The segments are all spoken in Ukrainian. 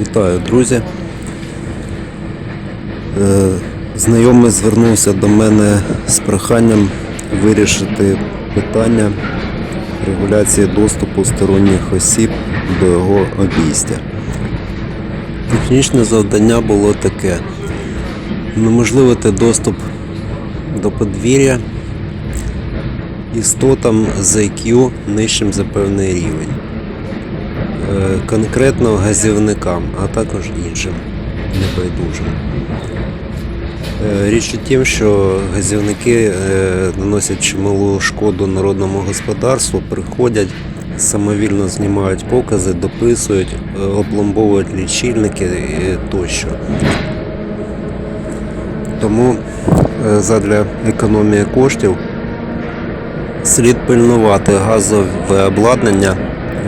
Вітаю, друзі. Е, Знайомий звернувся до мене з проханням вирішити питання регуляції доступу сторонніх осіб до його обійстя. Технічне завдання було таке: унеможливити доступ до подвір'я істотам з IQ нижчим за певний рівень. Е, конкретно газівникам, а також іншим небайдужим. Е, Річ у тім, що газівники е, наносять чималу шкоду народному господарству, приходять, самовільно знімають покази, дописують, опломбовують лічильники тощо. Тому задля економії коштів слід пильнувати газове обладнання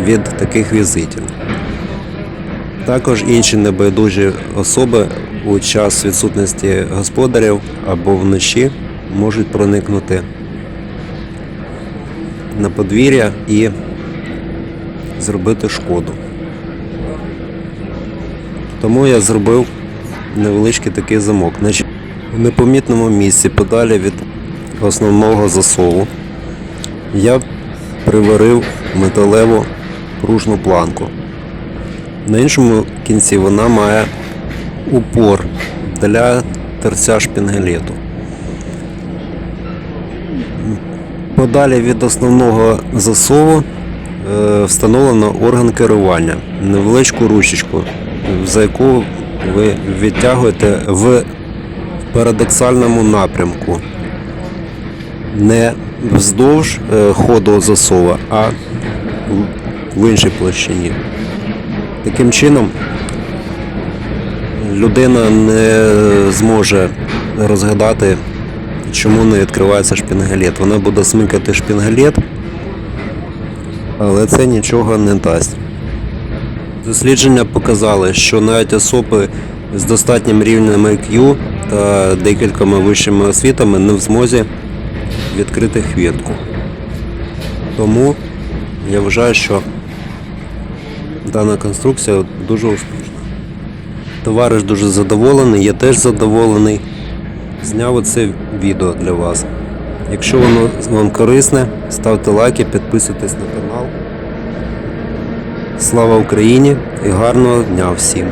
від таких візитів. Також інші небайдужі особи у час відсутності господарів або вночі можуть проникнути на подвір'я і зробити шкоду. Тому я зробив невеличкий такий замок. У непомітному місці подалі від основного засову я приварив металеву пружну планку. На іншому кінці вона має упор для терця шпінгелету. Подалі від основного засову е, встановлено орган керування, невеличку ручечку, за яку ви відтягуєте в парадоксальному напрямку. Не вздовж е, ходу засова, а в- іншій площині. Таким чином людина не зможе розгадати, чому не відкривається шпінгалет. Вона буде смикати шпінгалет, але це нічого не дасть. Дослідження показали, що навіть особи з достатнім рівнем IQ та декількома вищими освітами не в змозі відкрити хвіртку. Тому я вважаю, що дана конструкція дуже успішна. Товариш дуже задоволений, я теж задоволений. Зняв оце відео для вас. Якщо воно вам корисне, ставте лайки, підписуйтесь на канал. Слава Україні і гарного дня всім!